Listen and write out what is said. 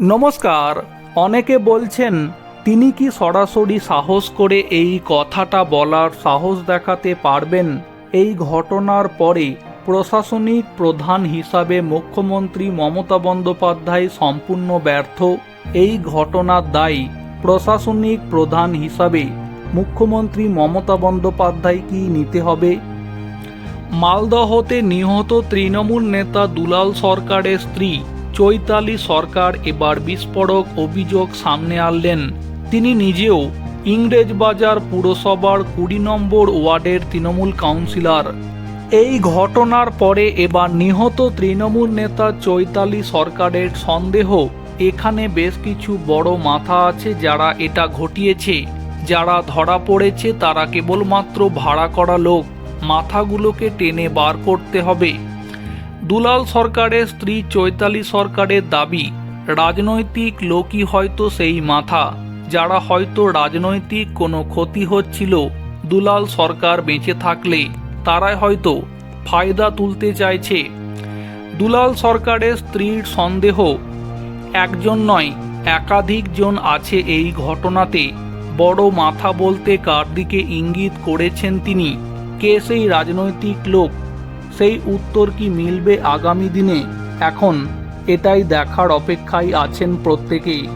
নমস্কার, অনেকে বলছেন, তিনি কি সরাসরি সাহস করে এই কথাটা বলার সাহস দেখাতে পারবেন? এই ঘটনার পরে প্রশাসনিক প্রধান হিসাবে মুখ্যমন্ত্রী মমতা বন্দ্যোপাধ্যায় সম্পূর্ণ ব্যর্থ। এই ঘটনার দায়ী প্রশাসনিক প্রধান হিসাবে মুখ্যমন্ত্রী মমতা বন্দ্যোপাধ্যায় কি নিতে হবে? মালদহতে নিহত তৃণমূল নেতা দুলাল সরকারের স্ত্রী চৈতালি সরকার এবার বিস্ফোরক অভিযোগ সামনে আনলেন। তিনি নিজেও ইংরেজবাজার পুরসভার কুড়ি নম্বর ওয়ার্ডের তৃণমূল কাউন্সিলর। এই ঘটনার পরে এবার নিহত তৃণমূল নেতা চৈতালি সরকারের সন্দেহ। এখানে বেশ কিছু বড় মাথা আছে যারা এটা ঘটিয়েছে। যারা ধরা পড়েছে তারা কেবলমাত্র ভাড়া করা লোক। মাথাগুলোকে টেনে বার করতে হবে। দুলাল সরকারের স্ত্রী চৈতালি সরকারের দাবি, রাজনৈতিক লোকই হয়তো সেই মাথা, যারা হয়তো রাজনৈতিক কোনো ক্ষতি হচ্ছিল, দুলাল সরকার বেঁচে থাকলে, তারাই হয়তো ফায়দা তুলতে চাইছে। দুলাল সরকারের স্ত্রীর সন্দেহ, একজন নয় একাধিকজন আছে এই ঘটনাতে, বড় মাথা বলতে কার দিকে ইঙ্গিত করেছেন তিনি, কে সেই রাজনৈতিক লোক সেই উত্তর কি মিলবে আগামী দিনে? এখন এটাই দেখার অপেক্ষায় আছেন প্রত্যেকেই।